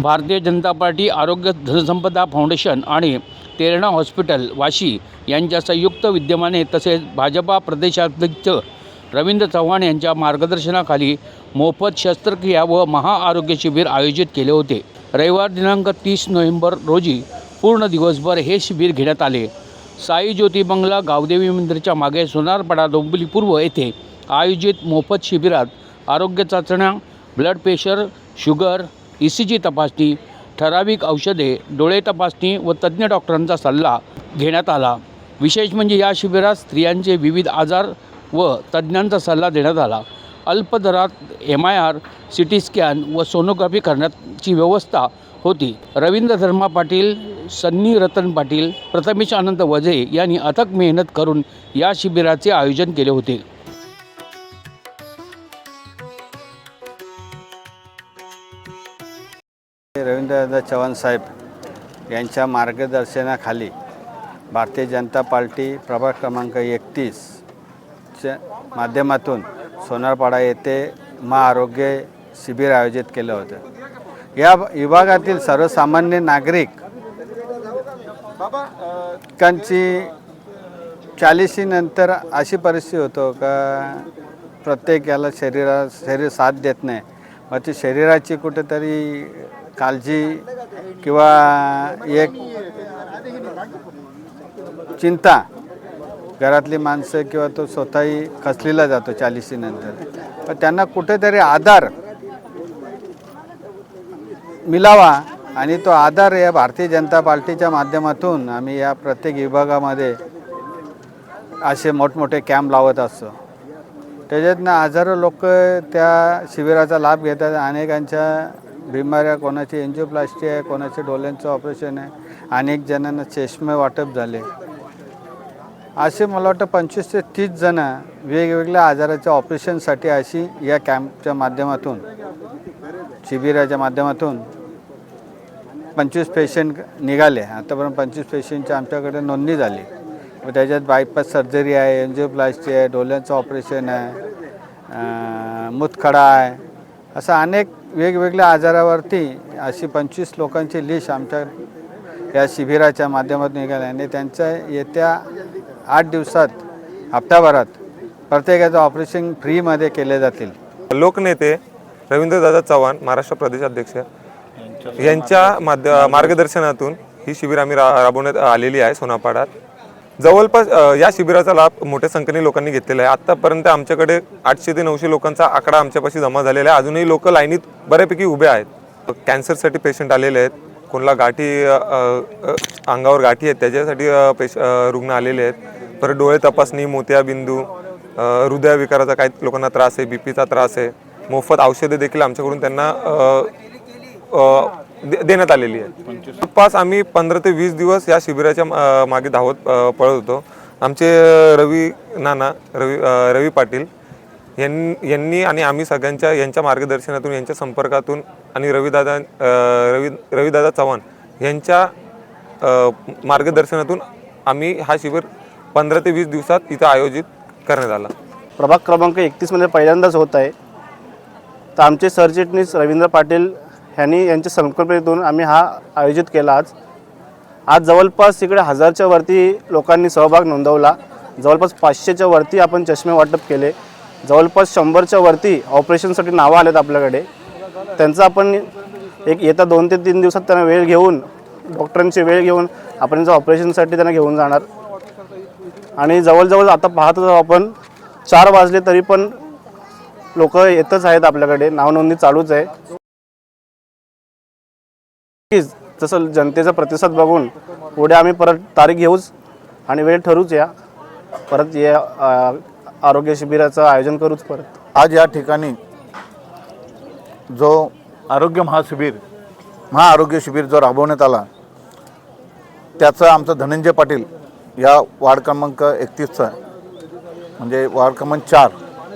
Bharatiya Janata party आरोग्य धनसंपदा foundation आणि तेरणा हॉस्पिटल वाशी यांच्या संयुक्त विद्यमाने तसेच भाजपा प्रदेशाध्यक्ष रवींद्र चव्हाण यांच्या मार्गदर्शनाखाली मोफत शस्त्रक्रिया व महाआरोग्य शिबिर आयोजित केले होते. रविवार दिनांक तीस नोव्हेंबर रोजी पूर्ण दिवसभर हे शिबिर घेण्यात आले. साई ज्योती बंगला गावदेवी मंदिरच्या मागे सोनारपाडा डोंबिवली पूर्व येथे आयोजित मोफत शिबिरात आरोग्य चाचण्या blood pressure sugar E C G तपासणी ठराविक औषधे डोळे तपासणी व तज्ज्ञ डॉक्टरांचा सल्ला घेण्यात आला. विशेष म्हणजे या शिबिरात स्त्रियांचे विविध आजार व तज्ज्ञांचा सल्ला देण्यात आला. अल्प दरात M R I C T scan व सोनोग्राफी करण्याची व्यवस्था होती. रवींद्र धर्मा पाटील सन्नी रतन पाटील प्रथमेश आनंद वझे यांनी अथक मेहनत करून या शिबिराचे आयोजन केले होते. रवींद्रदादा चव्हाण साहेब यांच्या मार्गदर्शनाखाली भारतीय जनता पार्टी प्रभाग क्रमांक एकतीसच्या माध्यमातून सोनारपाडा येथे महाआरोग्य शिबिर आयोजित केलं होतं. या विभागातील सर्वसामान्य नागरिक कांची चाळीशीनंतर अशी परिस्थिती होतो का प्रत्येक याला शरीरा शरीर साथ देत नाही. मग ती शरीराची कुठेतरी काळजी किंवा एक चिंता. घरातली माणसं किंवा तो स्वतःही खचलेला जातो चाळीशीनंतर पण त्यांना कुठेतरी आधार मिलावा आणि तो आधार या भारतीय जनता पार्टीच्या माध्यमातून आम्ही या प्रत्येक विभागामध्ये असे मोठमोठे कॅम्प लावत असतो. त्याच्यातनं हजारो लोक त्या शिबिराचा लाभ घेतात. अनेकांच्या बिमाऱ्या कोणाची एन्जिओप्लास्टी आहे कोणाचे डोळ्यांचं ऑपरेशन आहे अनेक जणांना चष्मे वाटप झाले. असे मला वाटतं पंचवीस ते तीस जणं वेगवेगळ्या आजाराच्या ऑपरेशनसाठी अशी या कॅम्पच्या माध्यमातून शिबिराच्या माध्यमातून पंचवीस पेशंट निघाले. आतापर्यंत पंचवीस पेशंटची आमच्याकडे नोंदणी झाली. मग त्याच्यात बायपास सर्जरी आहे एन्जिओप्लास्टी आहे डोळ्यांचं ऑपरेशन आहे मुतखडा आहे. असं अनेक वेगवेगळ्या आजारावरती अशी पंचवीस लोकांची लिस्ट आमच्या या शिबिराच्या माध्यमातून निघाली आणि त्यांच्या येत्या आठ दिवसात हप्त्याभरात प्रत्येकाचं ऑपरेशन फ्रीमध्ये केले जातील. लोकनेते रवींद्रदादा चव्हाण महाराष्ट्र प्रदेशाध्यक्ष यांच्या माध्य मार्गदर्शनातून ही शिबिर आम्ही रा राबवण्यात आलेली आहे सोनापाडात. जवळपास या शिबिराचा लाभ मोठ्या संख्येने लोकांनी घेतलेला आहे. आत्तापर्यंत आमच्याकडे आठशे ते नऊशे लोकांचा आकडा आमच्यापाशी जमा झालेला आहे. अजूनही लोक लाईनीत बऱ्यापैकी उभे आहेत. कॅन्सरसाठी पेशंट आलेले आहेत. कोणाला गाठी अंगावर गाठी आहेत त्याच्यासाठी पेश रुग्ण आलेले आहेत. परत डोळे तपासणी मोतियाबिंदू हृदयविकाराचा काही लोकांना त्रास आहे बी पीचा त्रास आहे. मोफत औषधे देखील आमच्याकडून त्यांना दे- देण्यात आलेली आहे. पाच आम्ही पंधरा ते वीस दिवस या शिबिराच्या मागे धावत पळत होतो. आमचे रवी नाना रवी रवी पाटील यांनी यांनी आणि आम्ही सगळ्यांच्या यांच्या मार्गदर्शनातून यांच्या संपर्कातून आणि रविदादा रवी रवीदादा चव्हाण यांच्या मार्गदर्शनातून आम्ही हा शिबिर पंधरा ते वीस दिवसात इथं आयोजित करण्यात आला. प्रभाग क्रमांक एकतीसमध्ये पहिल्यांदाच होत आहे. तर आमचे सरचिटणीस रवींद्र पाटील ह्यांनी यांच्या संकल्पनेतून आम्ही हा आयोजित केला आज. आज जवळपास इकडे हजारच्या वरती लोकांनी सहभाग नोंदवला. जवळपास पाचशेच्या वरती आपण चष्मे वाटप केले. जवळपास शंभरच्या वरती ऑपरेशनसाठी नावं आलेत आपल्याकडे. त्यांचं आपण एक येत्या दोन ते तीन दिवसात त्यांना वेळ घेऊन डॉक्टरांची वेळ घेऊन आपण त्यांचं ऑपरेशनसाठी त्यांना घेऊन जाणार. आणि जवळजवळ आता पाहतच आपण चार वाजले तरी पण लोक येतच आहेत आपल्याकडे. नावनोंदणी चालूच आहे. नक्कीच जसं जनतेचा प्रतिसाद बघून पुढे आम्ही परत तारीख घेऊच आणि वेळ ठरूच या. परत या आरोग्य शिबिराचं आयोजन करूच परत. आज या ठिकाणी जो आरोग्य महाशिबिर महाआरोग्य शिबिर जो राबवण्यात आला त्याचं आमचं धनंजय पाटील या वार्ड क्रमांक एकतीसचं म्हणजे वार्ड क्रमांक चार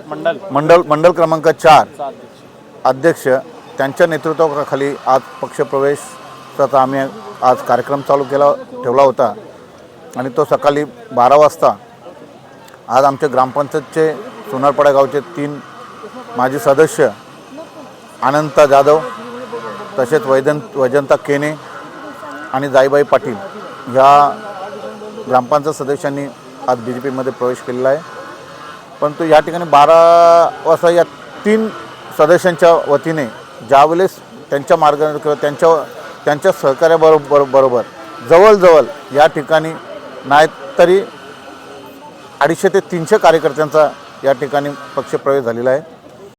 मंडल. मंडल मंडल क्रमांक चार अध्यक्ष त्यांच्या नेतृत्वाखाली आज त्याचा आम्ही आज कार्यक्रम चालू केला ठेवला होता. आणि तो सकाळी बारा वाजता आज आमचे ग्रामपंचायतचे सोनारपाडा गावचे तीन माजी सदस्य अनंता जाधव तसेच वैदन वैजंता केने आणि जाईबाई पाटील ह्या ग्रामपंचायत सदस्यांनी आज बी जे पीमध्ये प्रवेश केलेला आहे. परंतु या ठिकाणी बारा वाजता या तीन सदस्यांच्या वतीने ज्यावेळेस त्यांच्या मार्गाने किंवा त्यांच्या त्यांच्या सहकार्याबरोबर बरोबर. जवळजवळ या ठिकाणी नाही तरी अडीचशे ते तीनशे कार्यकर्त्यांचा या ठिकाणी पक्षप्रवेश झालेला आहे.